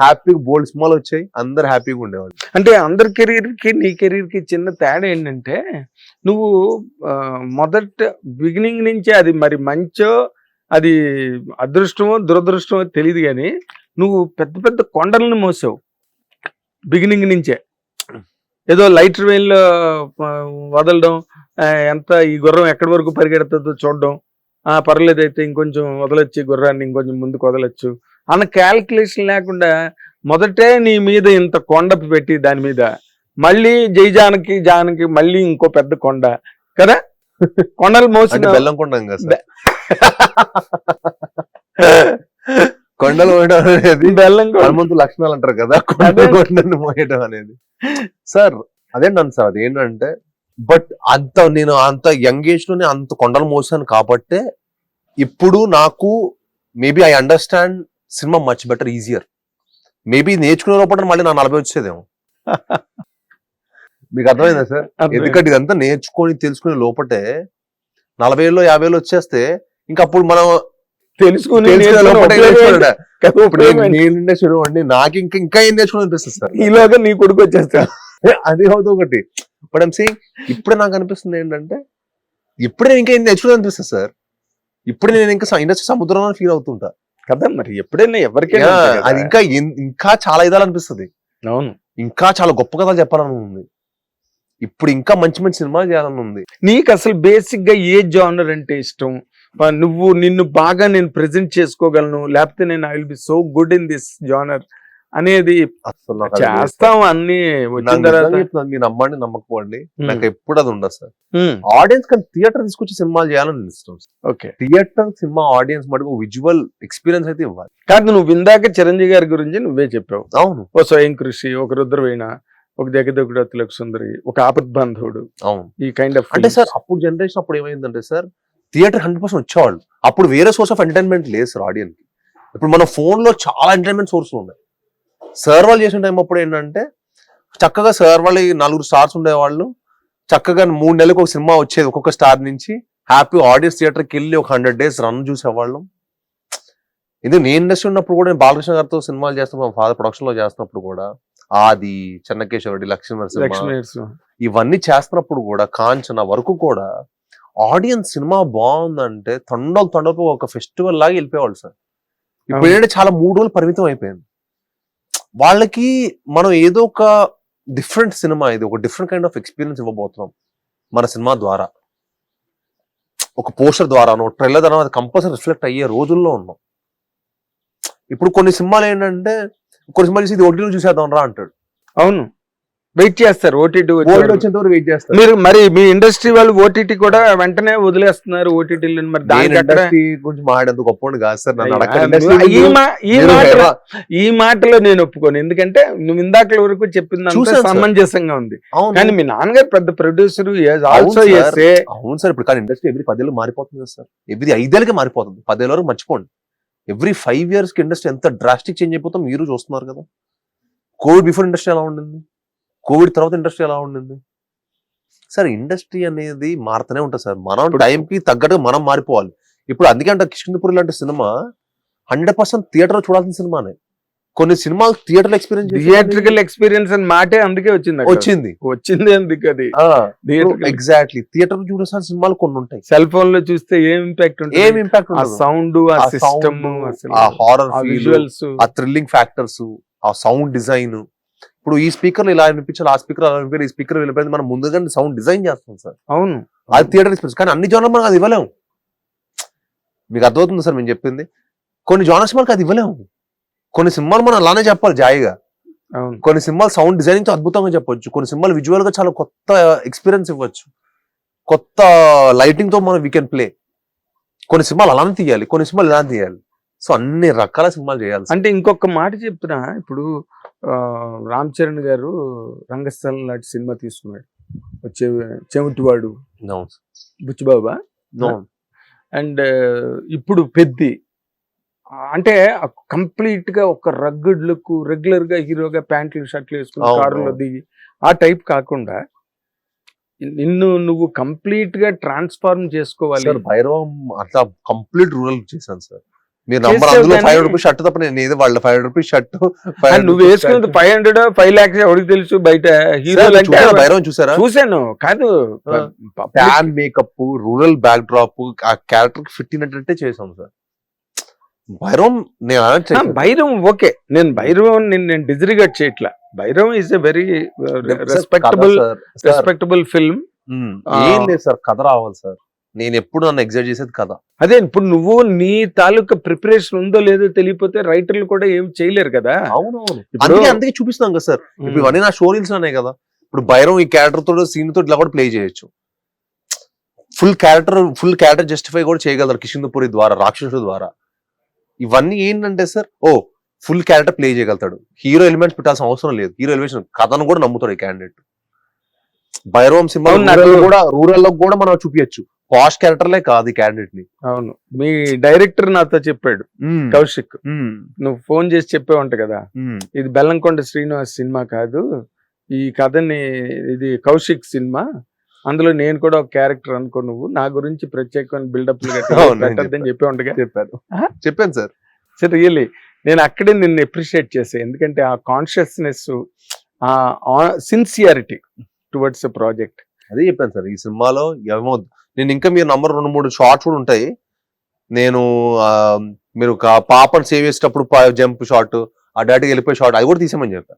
హ్యాపీగా బోల్డ్ స్మాల్ వచ్చాయి. అందరు హ్యాపీగా ఉండేవాళ్ళు. అంటే అందరి కెరీర్కి నీ కెరీర్కి చిన్న తేడా ఏంటంటే నువ్వు మొదట బిగినింగ్ నుంచే అది మరి మంచో అది అదృష్టమో దురదృష్టమో తెలియదు కానీ నువ్వు పెద్ద పెద్ద కొండలను మోసావు. బిగినింగ్ నుంచే. ఏదో లైట్ వెయిన్లో వదలడం ఎంత ఈ గుర్రం ఎక్కడి వరకు పరిగెడుతుందో చూడడం పర్లేదైతే ఇంకొంచెం వదలొచ్చు గుర్రాన్ని ఇంకొంచెం ముందుకు వదలొచ్చు. అన్న క్యాల్కులేషన్ లేకుండా మొదటే నీ మీద ఇంత కొండ పెట్టి దాని మీద. మళ్ళీ జై జానకి జానకి మళ్ళీ ఇంకో పెద్ద కొండ. కదా? కొండలు మోసిన బెల్లం కొండం కదా కొండలు పోయడం అనేది బెల్లం కొండ. హనుమంతు లక్షణాలు అంటారు కదా కొండ. కొండను మోయడం అనేది. సార్ అదేంటండి సార్ అది ఏంటంటే బట్ అంత నేను అంత యంగ్ ఏజ్లోనే అంత కొండలు మోసాను కాబట్టే ఇప్పుడు నాకు maybe I understand cinema much better easier maybe నేర్చుకునే లోపల మళ్ళీ నా నలభై వచ్చేదేమో. మీకు అర్థమైందా సార్. ఎందుకంటే ఇదంతా నేర్చుకొని తెలుసుకునే లోపటే నలభై ఏళ్ళు యాభై ఏళ్ళు వచ్చేస్తే ఇంకా అప్పుడు మనం తెలుసుకుని నేర్చుకుని నేను అండి నాకు ఇంకా ఇంకా ఏం నేర్చుకోవాలి అనిపిస్తుంది సార్? ఈలోగా నీ కొడుకు వచ్చేస్తా. అది అవుతుంది ఒకటి. బట్ ఐమ్ సేయింగ్ ఇప్పుడే నాకు అనిపిస్తుంది ఏంటంటే ఇప్పుడే నేను ఇంకా ఏం నేర్చుకోవాలి అనిపిస్తుంది సార్? ఇప్పుడు నేను ఇంకా ఇండస్ట్రీ సముద్రంలో ఫీల్ అవుతుంటా. కదా మరి? ఎప్పుడైనా ఎవరికైనా. అది ఇంకా ఇంకా చాలా ఇదాలనిపిస్తుంది అవును. ఇంకా చాలా గొప్ప కథలు చెప్పాలని ఉంది ఇప్పుడు ఇంకా మంచి మంచి సినిమాలు చేయాలని ఉంది నీకు అసలు బేసిక్గా ఏ జానర్ అంటే ఇష్టం? నువ్వు నిన్ను బాగా నేను ప్రెజెంట్ చేసుకోగలను లేకపోతే నేను I will be so good in this genre. అనేది అసలు. చేస్తాం అన్ని వచ్చిన తర్వాత. మీరు నమ్మండి నమ్మకపోండి. నాకు ఎప్పుడు అది ఉండదు సార్. ఆడియన్స్ కానీ థియేటర్ తీసుకొచ్చి సినిమాలు చేయాలని ఇష్టం ఓకే. థియేటర్ సినిమా ఆడియన్స్ మటుకు విజువల్ ఎక్స్పీరియన్స్ అయితే ఇవ్వాలి. కాదు నువ్వు ఇందాక చిరంజీవి గారి గురించి నువ్వే చెప్పావు. అవును. ఓ స్వయం కృషి ఒక రుద్రవీణ ఒక దగ్గర తిలక సుందరి ఒక ఆపద్ బాంధవుడు అవును. ఈ కైండ్ ఆఫ్ అంటే సార్ అప్పుడు జనరేషన్ అప్పుడు ఏమైందంటే సార్ థియేటర్ హండ్రెడ్ పర్సెంట్ వచ్చేవాళ్ళు. అప్పుడు వేరే సోర్స్ ఆఫ్ ఎంటర్టైన్మెంట్ లేదు సార్ ఆడియన్స్కి. ఇప్పుడు మన ఫోన్లో చాలా ఎంటర్టైన్మెంట్ సోర్స్ ఉన్నాయి. సార్ వాళ్ళు చేసిన టైం అప్పుడు ఏంటంటే చక్కగా సార్ వాళ్ళు ఈ నలుగురు స్టార్స్ ఉండేవాళ్ళు. చక్కగా మూడు నెలలకు ఒక సినిమా వచ్చేది ఒక్కొక్క స్టార్ నుంచి. హ్యాపీ ఆడియన్స్ థియేటర్కి వెళ్ళి ఒక హండ్రెడ్ డేస్ రన్ చూసేవాళ్ళం. ఇది నేను ఇండస్ట్రీ ఉన్నప్పుడు కూడా నేను బాలకృష్ణ గారితో సినిమాలు చేస్తున్నప్పుడు ఫాదర్ ప్రొడక్షన్లో చేస్తున్నప్పుడు కూడా ఆది చెన్నకేశ్వరుడి లక్ష్మీ. ఇవన్నీ చేస్తున్నప్పుడు కూడా కాంచన వరకు కూడా ఆడియన్స్ సినిమా బాగుందంటే తండలు తండలు ఒక ఫెస్టివల్ లాగా వెళ్ళిపోయేవాళ్ళు సార్. ఇప్పుడు. ఏంటంటే చాలా మూడు రోజులు పరిమితం అయిపోయింది. వాళ్ళకి మనం ఏదో ఒక డిఫరెంట్ సినిమా ఇది ఒక డిఫరెంట్ కైండ్ ఆఫ్ ఎక్స్పీరియన్స్ ఇవ్వబోతున్నాం మన సినిమా ద్వారా. ఒక పోస్టర్ ద్వారానో ట్రైలర్ ద్వారా అది కంపల్సరీ రిఫ్లెక్ట్ అయ్యే రోజుల్లో ఉన్నాం. ఇప్పుడు కొన్ని సినిమాలు ఏంటంటే కొన్ని సినిమాలు చూసి ఇది ఓటీలో చూసేద్దాం రా అంటాడు. అవును. వెయిట్ చేస్తారు ఓటీటీ వచ్చేంత వరకు వెయిట్ చేస్తారు. మీరు మరి మీ ఇండస్ట్రీ వాళ్ళు ఓటీటీ కూడా వెంటనే వదిలేస్తున్నారు ఓటీటీలు మరి అక్కడ ఇండస్ట్రీ గురించి మాట్లాడేందుకు గొప్ప కాదు సార్ ఈ గురించి మా- ఈ మాటలో నేను ఒప్పుకోను. ఎందుకంటే నువ్వు ఇందాకల వరకు సార్. సమంజసంగా ఉంది. కానీ మీ నాన్నగారు పెద్ద ప్రొడ్యూసర్ ఆల్సో అవును సార్. చేసే అవును సార్ ఇప్పుడు కానీ ఇండస్ట్రీ ఎవ్రీ పదేళ్ళు మారిపోతుంది సార్. ఎవ్రీ ఐదేళ్ళకి మారిపోతుంది. పదేళ్ళ వరకు మర్చిపోండి. ఎవ్రీ ఫైవ్ ఇయర్స్కి ఇండస్ట్రీ ఎంత డ్రాస్టిక్ చేంజ్ అయిపోతాం మీరు చూస్తున్నారు కదా. కోవిడ్ బిఫోర్ ఇండస్ట్రీ ఎలా ఉండింది? కోవిడ్ తర్వాత ఇండస్ట్రీ ఎలా ఉండింది? సార్ ఇండస్ట్రీ అనేది మారుతూనే ఉంటుంది సార్. మనం time కి తగ్గట్టుగా మనం మారిపోవాలి. ఇప్పుడు అందుకే అంటే కిష్కిందపూర్ లాంటి సినిమా హండ్రెడ్ పర్సెంట్ థియేటర్ చూడాల్సిన సినిమానే. కొన్ని సినిమాలు థియేటర్ ఎక్స్పీరియన్స్ థియేట్రికల్ ఎక్స్పీరియన్స్ అని మాటే అందుకే వచ్చింది. వచ్చింది. వచ్చింది అందుకు అది? ఎగ్జాక్ట్లీ. థియేటర్ చూడాల్సిన సినిమాలు కొన్ని ఉంటాయి. సెల్ ఫోన్లో చూస్తే ఏం ఇంపాక్ట్ ఉంటుంది? ఏం ఇంపాక్ట్ ఆ సౌండ్ ఆ సిస్టమ్ ఆ హారర్ విజువల్స్ ఆ థ్రిల్లింగ్ ఫ్యాక్టర్స్ ఆ సౌండ్ డిజైన్ ఇప్పుడు ఈ స్పీకర్ ఇలా వినిపించాలి ఆ స్పీకర్ అలా వినిపించాలి ఈ స్పీకర్ వెళ్ళిపోయింది మనం ముందుగా సౌండ్ డిజైన్ చేస్తాం సార్. అవును. అది థియేటర్ ఎక్స్పీరియన్స్ కానీ అన్ని జోనర్ మనకు అది ఇవ్వలేము మీకు అర్థమవుతుంది సార్ మేము చెప్పింది? కొన్ని జోనర్స్ మనకు అది ఇవ్వలేము కొన్ని సినిమాలు మనం అలానే చెప్పాలి జాయిగా. కొన్ని సినిమాలు సౌండ్ డిజైనింగ్తో అద్భుతంగా చెప్పొచ్చు. కొన్ని సినిమాలు విజువల్గా చాలా కొత్త ఎక్స్పీరియన్స్ ఇవ్వచ్చు. కొత్త లైటింగ్తో మనం వీ కెన్ ప్లే కొన్ని సినిమాలు అలానే తీయాలి కొన్ని సినిమాలు ఇలా తీయాలి. సో అన్ని రకాల సినిమాలు చేయాలి. అంటే ఇంకొక మాట చెప్తున్నా. ఇప్పుడు రామ్ చరణ్ గారు రంగస్థలం లాంటి సినిమా తీసుకున్నాడు. వచ్చే చెవిటివాడు No, బుచ్చిబాబా. అండ్ ఇప్పుడు పెద్ది. అంటే కంప్లీట్గా ఒక రగ్గుడ్ లుక్ రెగ్యులర్గా హీరోగా ప్యాంట్లు షర్ట్లు వేసుకుని కారులో. దిగి ఆ టైప్ కాకుండా నిన్ను నువ్వు కంప్లీట్గా ట్రాన్స్ఫార్మ్ చేసుకోవాలి. భైరవం అట్లా కంప్లీట్ రూరల్ చేశాను సార్. మీరు నంబర్ అందులో ఫైవ్ రూపీస్ షర్ట్ తప్ప నేను ఏది వాళ్ళ ఫైవ్ రూపీస్ షర్ట్ నువ్వు వేసుకున్నది ఫైవ్ హండ్రెడ్ ఫైవ్ లాక్స్ ఎవరికి తెలుసు? బయట హీరోలు చూసారా భైరవం చూసారా? చూశాను. కాదు. ఆ. Tan makeup rural backdrop ఆ క్యారెక్టర్కి ఫిట్ అయినట్టే చేసాం సార్. భైరవం నేను. భైరవం ఓకే. నేను భైరవం నేను నేను డిజరిగేట్ చేయట్లా. Bhairavam is a very respectable respectable film. ఏం లేదు సార్ కథ రావాలి సార్. నేను ఎప్పుడు నన్ను ఎగ్జైట్ చేసేది కథ అదే ఇప్పుడు నువ్వు నీ తాలూకా ప్రిపరేషన్ ఉందో లేదో తెలియపోతే రైటర్లు కూడా ఏం చేయలేరు కదా? అవునవును. ఇప్పుడు- అందుకే అందుకే చూపిస్తాం కదా సార్. ఇప్పుడు ఇవన్నీ నా స్టోరీస్ అనే కదా. ఇప్పుడు భైరవం ఈ క్యారెక్టర్తో సీన్తో ఇట్లా కూడా ప్లే చేయొచ్చు. Full character full character justify కూడా చేయగలరు కిషన్పూరి ద్వారా రాక్షసుడు ద్వారా. ఇవన్నీ ఏంటంటే సార్ ఓ ఫుల్ క్యారెక్టర్ ప్లే చేయగలుగుతాడు. హీరో ఎలిమెంట్స్ పెట్టాల్సిన అవసరం లేదు. హీరో ఎలిమెంట్స్ కథను కూడా నమ్ముతాడు ఈ క్యాండిడేట్ భైరవం సినిమా అవును, కూడా రూరల్లో కూడా మనం చూపించచ్చు పాష్ క్యారెక్టర్లే కాదు ఈ క్యాండిడేట్ని. అవును. మీ డైరెక్టర్ నాతో చెప్పాడు కౌశిక్. నువ్వు ఫోన్ చేసి చెప్పేవంట కదా. ఇది బెల్లంకొండ శ్రీనివాస్ సినిమా కాదు. ఈ కథని ఇది కౌశిక్ సినిమా. అందులో నేను కూడా ఒక క్యారెక్టర్ అనుకో నువ్వు. నా గురించి ప్రత్యేకమైన బిల్డప్ పెట్టద్దని చెప్పి. ఉండగా చెప్పాను. ఆ? చెప్పాను సార్. సరే రియల్లీ నేను అక్కడే నిన్ను అప్రిషియేట్ చేసాను ఎందుకంటే ఆ కాన్షియస్నెస్ ఆ సిన్సియారిటీ టువర్డ్స్ ప్రాజెక్ట్ అదే చెప్పాను సార్ ఈ సినిమాలో ఏమో నేను ఇంకా మీరు నంబర్ రెండు మూడు షార్ట్స్ కూడా ఉంటాయి. నేను మీరు ఒక పాపను సేవ్ చేసేటప్పుడు జంప్ షాట్ ఆ డాడీకి వెళ్ళిపోయే షాట్ అది కూడా తీసామని చెప్పాను